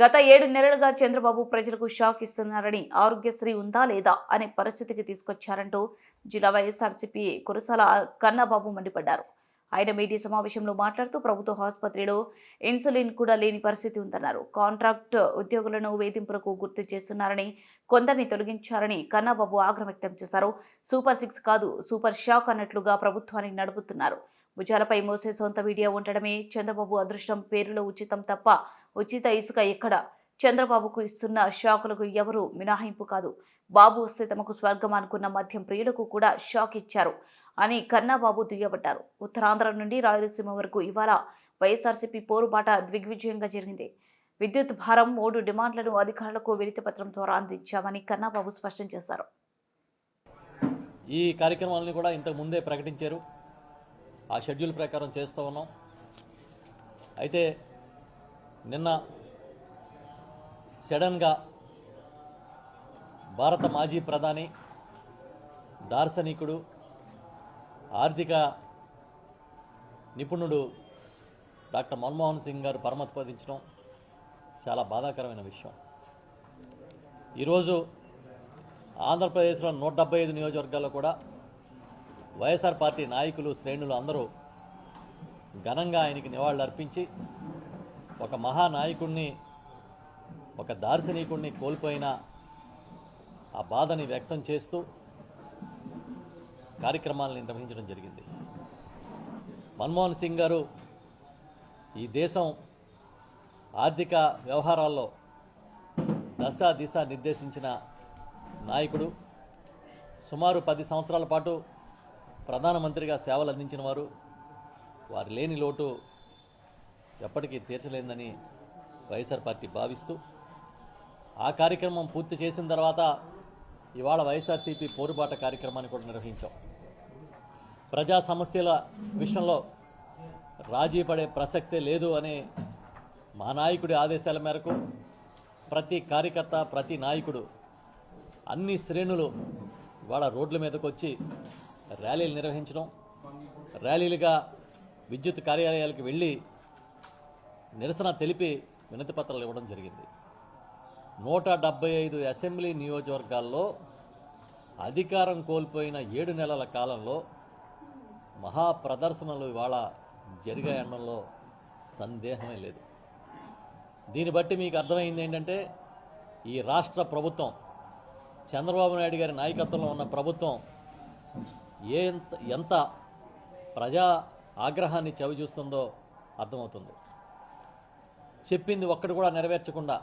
గత ఏడు నెలలుగా చంద్రబాబు ప్రజలకు షాక్ ఇస్తున్నారని ఆరోగ్యశ్రీ ఉందా లేదా అనే పరిస్థితికి తీసుకొచ్చారంటూ జిల్లా వైఎస్ఆర్సీపీ కురసాల కన్నాబాబు మండిపడ్డారు. ఆయన మీడియా సమావేశంలో మాట్లాడుతూ ప్రభుత్వ ఆసుపత్రిలో ఇన్సులిన్ కూడా లేని పరిస్థితి ఉందన్నారు. కాంట్రాక్ట్ ఉద్యోగులను వేధింపులకు గుర్తు చేస్తున్నారని కొందరిని తొలగించారని కన్నాబాబు ఆగ్రహం వ్యక్తం చేశారు. సూపర్ సిక్స్ కాదు సూపర్ షాక్ అన్నట్లుగా ప్రభుత్వాన్ని నడుపుతున్నారు. భుజాలపై మోసే సొంత మీడియా ఉండడమే చంద్రబాబు అదృష్టం పేరులో ఉచితం తప్ప ఉచిత ఇసుక ఎక్కడ? చంద్రబాబుకు ఇస్తున్న షాకులకు ఎవరూ మినహాయింపు కాదు. బాబు వస్తే తమకు స్వర్గం అనుకున్న మద్యం ప్రియులకు కూడా షాక్ ఇచ్చారు అని కన్నాబాబు దుయ్యబట్టారు ఉత్తరాంధ్ర నుండి రాయలసీమ వరకు ఇవాళ వైఎస్ఆర్సీపీ పోరుబాట దిగ్విజయంగా జరిగింది. విద్యుత్ భారం మూడు డిమాండ్లను అధికారులకు వినతిపత్రం ద్వారా అందించామని కన్నాబాబు స్పష్టం చేశారు. ఈ కార్యక్రమాలను కూడా ఇంతకు ముందే ప్రకటించారు. ఆ షెడ్యూల్ ప్రకారం చేస్తూ ఉన్నాం. అయితే నిన్న సడన్గా భారత మాజీ ప్రధాని దార్శనికుడు ఆర్థిక నిపుణుడు డాక్టర్ మన్మోహన్ సింగ్ గారు పరమత్పదించడం చాలా బాధాకరమైన విషయం. ఈరోజు ఆంధ్రప్రదేశ్లో నూట డెబ్బై ఐదు నియోజకవర్గాల్లో కూడా వైఎస్ఆర్ పార్టీ నాయకులు శ్రేణులు అందరూ ఘనంగా ఆయనకి నివాళులు అర్పించి ఒక మహానాయకుడిని ఒక దార్శనికుడిని కోల్పోయిన ఆ బాధని వ్యక్తం చేస్తూ కార్యక్రమాలను నిర్వహించడం జరిగింది. మన్మోహన్ సింగ్ గారు ఈ దేశం ఆర్థిక వ్యవహారాల్లో దశ దిశ నిర్దేశించిన నాయకుడు. సుమారు పది సంవత్సరాల పాటు ప్రధానమంత్రిగా సేవలు అందించిన వారు వారు లేని లోటు ఎప్పటికీ తీర్చలేదని వైఎస్ఆర్ పార్టీ భావిస్తూ ఆ కార్యక్రమం పూర్తి చేసిన తర్వాత ఇవాళ వైఎస్ఆర్సీపీ పోరుబాట కార్యక్రమాన్ని కూడా నిర్వహించాం. ప్రజా సమస్యల విషయంలో రాజీ పడే ప్రసక్తే లేదు అనే మా నాయకుడి ఆదేశాల మేరకు ప్రతి కార్యకర్త ప్రతి నాయకుడు అన్ని శ్రేణులు ఇవాళ రోడ్ల మీదకు వచ్చి ర్యాలీలు నిర్వహించడం ర్యాలీలుగా విద్యుత్ కార్యాలయాలకు వెళ్ళి నిరసన తెలిపి వినతి పత్రాలు ఇవ్వడం జరిగింది. నూట డెబ్బై ఐదు అసెంబ్లీ నియోజకవర్గాల్లో అధికారం కోల్పోయిన ఏడు నెలల కాలంలో మహా ప్రదర్శనలు ఇవాళ జరిగాయనడంలో సందేహమే లేదు. దీన్ని బట్టి మీకు అర్థమైంది ఏంటంటే ఈ రాష్ట్ర ప్రభుత్వం చంద్రబాబు నాయుడు గారి నాయకత్వంలో ఉన్న ప్రభుత్వం ఏ ఎంత ప్రజా ఆగ్రహాన్ని చవిచూస్తుందో అర్థమవుతుంది. చెప్పింది ఒక్కటి కూడా నెరవేర్చకుండా